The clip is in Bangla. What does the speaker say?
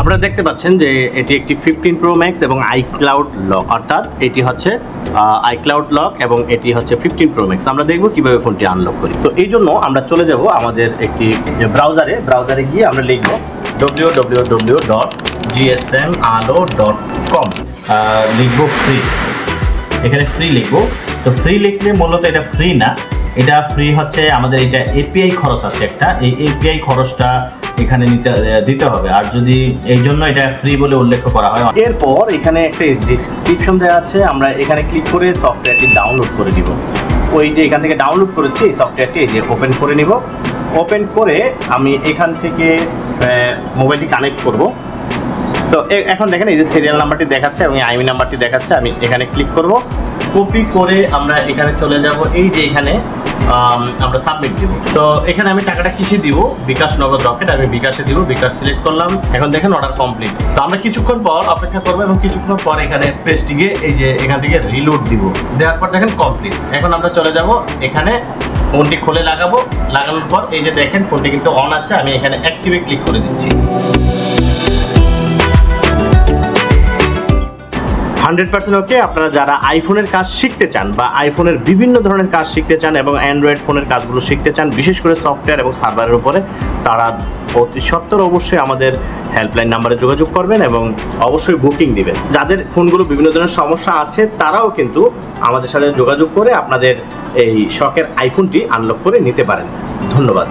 আপনারা দেখতে পাচ্ছেন যে এটি একটি ফিফটিন প্রো ম্যাক্স এবং আইক্লাউড লক অর্থাৎ এটি হচ্ছে আইক্লাউড লক এবং এটি হচ্ছে ফিফটিন প্রো ম্যাক্স আমরা দেখব কীভাবে ফোনটি আনলক করি। তো এই জন্য আমরা চলে যাব আমাদের একটি ব্রাউজারে ব্রাউজারে গিয়ে আমরা লিখব W W W dot GSM Alo dot com লিখব ফ্রি এখানে ফ্রি লিখব। তো ফ্রি লিখলে মূলত এটা ফ্রি না। এটা ফ্রি হচ্ছে আমাদের, এটা এপিআই খরচ আছে একটা। এই এপিআই খরচটা এখানে দিতে হবে। আর যদি এই জন্য এটা ফ্রি বলে উল্লেখ করা হয় এরপর এখানে একটা ডিসক্রিপশন দেওয়া আছে। আমরা এখানে ক্লিক করে সফটওয়্যারটি ডাউনলোড করে দিব ওই যে এখান থেকে ডাউনলোড করেছি, এই সফটওয়্যারটি এই যে ওপেন করে নিব। ওপেন করে আমি এখান থেকে মোবাইলটি কানেক্ট করব। তো এখন দেখেন এই যে সিরিয়াল নাম্বারটি দেখাচ্ছে এবং আইমি নাম্বারটি দেখাচ্ছে। আমি এখানে ক্লিক করব। কপি করে আমরা এখানে চলে যাব। এই যে এখানে আমরা সাবমিট দিব। তো এখানে আমি টাকাটা কিসে দিব? বিকাশ নগদ রকেট, আমি বিকাশে দিব, বিকাশ সিলেক্ট করলাম। এখন দেখেন অর্ডার কমপ্লিট তো আমরা কিছুক্ষণ পর অপেক্ষা করব এবং কিছুক্ষণ পর এখানে পেস্টিগে এই যে এখান থেকে রিলোড দিব। দেওয়ার পর দেখেন কমপ্লিট এখন আমরা চলে যাব এখানে, ফোনটি খুলে লাগাবো। লাগানোর পর এই যে দেখেন, ফোনটি কিন্তু অন আছে, আমি এখানে অ্যাক্টিভে ক্লিক করে দিচ্ছি। হান্ড্রেড পার্সেন্ট ওকে আপনারা যারা আইফোনের কাজ শিখতে চান বা আইফোনের বিভিন্ন ধরনের কাজ শিখতে চান এবং অ্যান্ড্রয়েড ফোনের কাজগুলো শিখতে চান, বিশেষ করে সফটওয়্যার এবং সার্ভারের উপরে, তারা অতি সত্তর অবশ্যই আমাদের হেল্পলাইন নাম্বারে যোগাযোগ করবেন এবং অবশ্যই বুকিং দিবেন। যাদের ফোনগুলো বিভিন্ন ধরনের সমস্যা আছে, তারাও কিন্তু আমাদের সাথে যোগাযোগ করে আপনাদের এই শখের আইফোনটি আনলক করে নিতে পারেন। ধন্যবাদ।